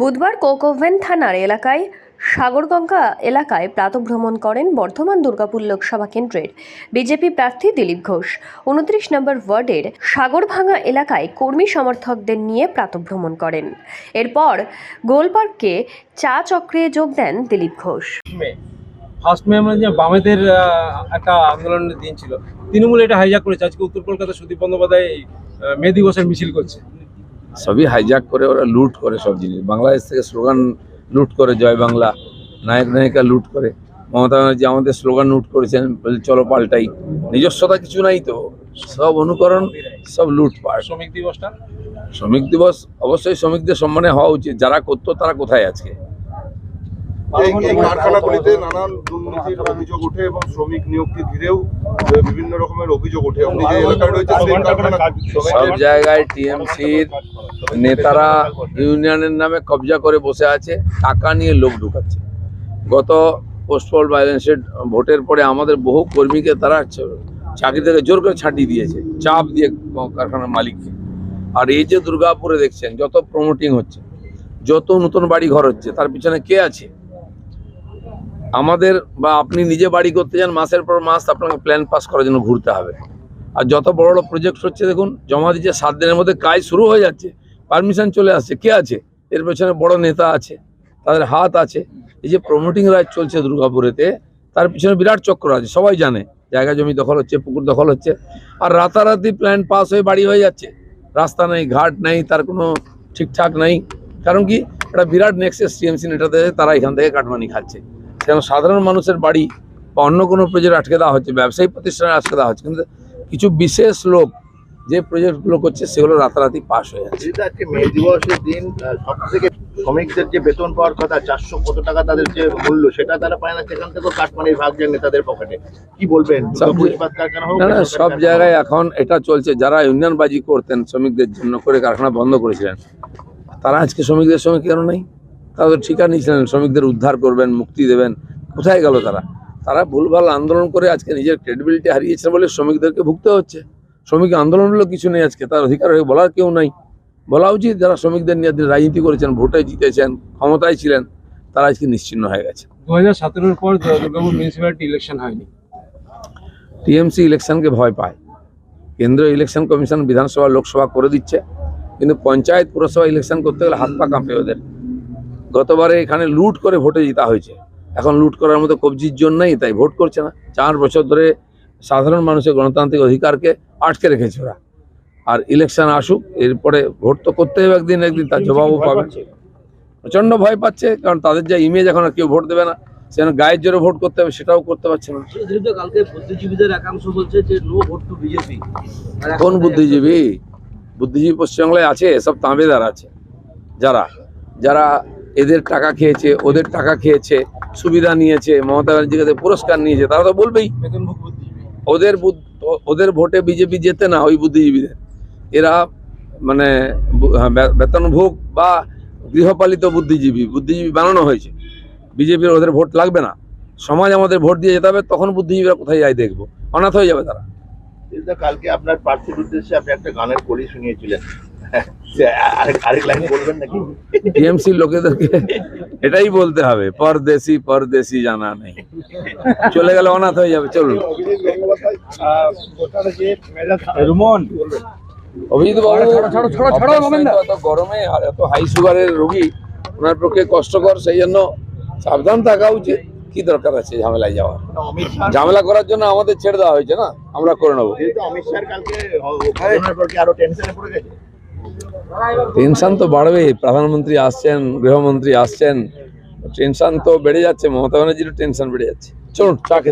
বুধবার কোকোভেন থানার এলাকায়, সাগরগঙ্গা এলাকায় প্রাতভ্রমণ করেন বর্ধমান দুর্গাপুর লোকসভা কেন্দ্রের বিজেপি প্রার্থী দিলীপ ঘোষ। উনত্রিশ নম্বর ওয়ার্ডের সাগরভাঙা এলাকায় কর্মী সমর্থকদের নিয়ে প্রাতভ্রমণ করেন। এরপর গোলপার্কে চা চক্রে যোগ দেন দিলীপ ঘোষ। ফার্স্ট মে আমরা যে বামেদের একটা আন্দোলনের দিন ছিল। তৃণমূল এটা হাইজাক করেছে। আজকে উত্তর কলকাতা সুদীপ বন্দ্যোপাধ্যায় মে দিবসের মিছিল করছে। সবই হাইজ্যাক করে ওরা লুট করে সব জিনিস। বাংলাদেশ থেকে স্লোগান লুট করে জয় বাংলা নায়ক নায়িকা লুট করে। মমতা ব্যানার্জি আমাদের স্লোগান লুট করেছেন চলো পাল্টাই। নিজস্বতা কিছু নাই তো। সব অনুকরণ সব লুটপাট শ্রমিক দিবসটা? শ্রমিক দিবস অবশ্যই শ্রমিকদের সম্মানে হওয়া উচিত। যারা করতো তারা কোথায় আজকে? এই কারখানাগুলিতে নানান দুর্নীতির অভিযোগ ওঠে এবং শ্রমিক নিয়োগকে ঘিরেও বিভিন্ন রকমের অভিযোগ ওঠে। আপনি যে এলাকায় রয়েছে সেই কারখানা সব জায়গায় টিএমসির নেতারা ইউনিয়নের নামে কবজা করে বসে আছে টাকা নিয়ে লোক ঢুকাচ্ছে। গত পোস্টপল ভায়োলেন্সের ভোটের পরে আমাদের বহু কর্মীকে তারা চাকরি থেকে জোর করে ছাঁটিয়ে দিয়েছে চাপ দিয়ে কারখানার মালিককে। আর এই যে দুর্গাপুরে দেখছেন যত প্রমোটিং হচ্ছে যত নতুন বাড়ি ঘর হচ্ছে তার পিছনে কে আছে? আমাদের বা আপনি নিজে বাড়ি করতে যান, মাসের পর মাস আপনাকে প্ল্যান পাস করার জন্য ঘুরতে হবে। আর যত বড় বড় প্রজেক্ট হচ্ছে, দেখুন, জমা দিচ্ছে, সাত দিনের মধ্যে কাজ শুরু হয়ে যাচ্ছে পারমিশন চলে আসছে। কে আছে? এর পেছনে বড় নেতা আছে, তাদের হাত আছে। এই যে প্রমোটিং রাজ চলছে দুর্গাপুরেতে, তার পিছনে বিরাট চক্র আছে, সবাই জানে। জায়গা জমি দখল হচ্ছে, পুকুর দখল হচ্ছে। আর রাতারাতি প্ল্যান পাস হয়ে বাড়ি হয়ে যাচ্ছে। রাস্তা নেই, ঘাট নেই, তার কোনো ঠিকঠাক নেই। কারণ কি? একটা বিরাট নেক্সেস টিএমসি নেটাতে তারা এখান থেকে কাটমানি খাচ্ছে। কেন সাধারণ মানুষের বাড়ি বা অন্য কোনো প্রজেক্ট আটকে দেওয়া হচ্ছে ব্যবসায়ী প্রতিষ্ঠানে আটকে দেওয়া হচ্ছে কিন্তু কিছু বিশেষ লোক যে প্রজেক্টগুলো করছে সেগুলো রাতারাতি পাস হয়ে যাচ্ছে। আজকে মে দিবসের দিন সব থেকে শ্রমিকদের যে বেতন পাওয়ার কথা চারশো কত টাকা তাদের যে মূল্য সেটা তারা পায় না সেখান থেকেও কাটমানির ভাগ যায় নেতাদের পকেটে। কি বলবেন? সব জায়গায় এখন এটা চলছে। যারা ইউনিয়নবাজি করতেন শ্রমিকদের জন্য করে কারখানা বন্ধ করেছিলেন তারা আজকে শ্রমিকদের সঙ্গে কেন নেই? তারা তো ঠিকা নিয়েছিলেন শ্রমিকদের উদ্ধার করবেন মুক্তি দেবেন কোথায় গেল তারা? তারা ভুলভাল আন্দোলন করে আজকে নিজের ক্রেডিবিলিটি হারিয়েছে বলে শ্রমিকদেরকে ভুগতে হচ্ছে। শ্রমিক আন্দোলন হলো কিছু নেই আজকে তার অধিকার হয়ে বলার কেউ নাই। বলা উচিত যারা শ্রমিকদের নিয়ে রাজনীতি করেছেন ভোটে জিতেছেন ক্ষমতায় ছিলেন তারা আজকে নিশ্চিন্ন হয়ে গেছে। দু হাজার সতেরোর পর দুর্গাপুর মিউনিসিপ্যালিটি ইলেকশন হয়নি। টিএমসি ইলেকশনকে ভয় পায়। কেন্দ্রীয় ইলেকশন কমিশন বিধানসভা লোকসভা করে দিচ্ছে। কিন্তু পঞ্চায়েত পুরসভা ইলেকশন করতে গেলে হাত পা কাঁপে ওদের। গতবারে এখানে লুট করে ভোটে জিতা হয়েছে। এখন লুট করার মতো কবজির জন্যই তাই ভোট করছে না। চার বছর ধরে সাধারণ মানুষের গণতান্ত্রিক অধিকারকে আটকে রেখেছে ওরা। আর ইলেকশন আসুক এরপরে ভোট তো করতে হবে একদিন একদিন তার জবাবও পাবে। প্রচণ্ড ভয় পাচ্ছে কারণ তাদের যা ইমেজ এখন আর কেউ ভোট দেবে না। সেখানে গায়ের জোরে ভোট করতে হবে সেটাও করতে পারছে না। কালকে বুদ্ধিজীবীদের একাংশ বলছে যে নো ভোট টু বিজেপি কোন বুদ্ধিজীবী? বুদ্ধিজীবী পশ্চিমবাংলায় আছে সব তাঁবেদার আছে। যারা? যারা এদের টাকা খেয়েছে ওদের টাকা খেয়েছে সুবিধা নিয়েছে মমতা ব্যানার্জির কাছে পুরস্কার নিয়েছে তারা তো বলবেই। ওদের ওদের ভোটে বিজেপি যেতে না ওই বুদ্ধিজীবীদের। এরা মানে হ্যাঁ, বেতনভোগ বা গৃহপালিত বুদ্ধিজীবী বুদ্ধিজীবী বানানো হয়েছে। বিজেপির ওদের ভোট লাগবে না। সমাজ আমাদের ভোট দিয়ে যেতে হবে তখন বুদ্ধিজীবীরা কোথায় যায় দেখব। অনাথ হয়ে যাবে তারা। কালকে আপনার প্রার্থীর উদ্দেশ্যে আপনি একটা গানের কলি শুনিয়েছিলেন। আরেক আরেক বলবেন নাকি? টিএমসি লোকেদেরকে এটাই বলতে হবে পরদেশি পরদেশি জানা নেই। চলে গেলে অনাথ হয়ে যাবে চলুন। রুমন। অভিজিৎ গরমে আর এত হাই সুগারের রোগী ওনার পক্ষে কষ্টকর সেই জন্য সাবধান থাকা উচিত। কি দরকার আছে ঝামেলায় যাওয়ার? ঝামেলা করার জন্য আমাদের ছেড়ে দেওয়া হয়েছে না? আমরা করে নেব। টেনশন তো বাড়বেই। প্রধানমন্ত্রী আসছেন, গৃহমন্ত্রী আসছেন। টেনশান তো বেড়ে যাচ্ছে, মমতা ব্যানার্জিরও টেনশান বেড়ে যাচ্ছে। চলুন, চা খেতে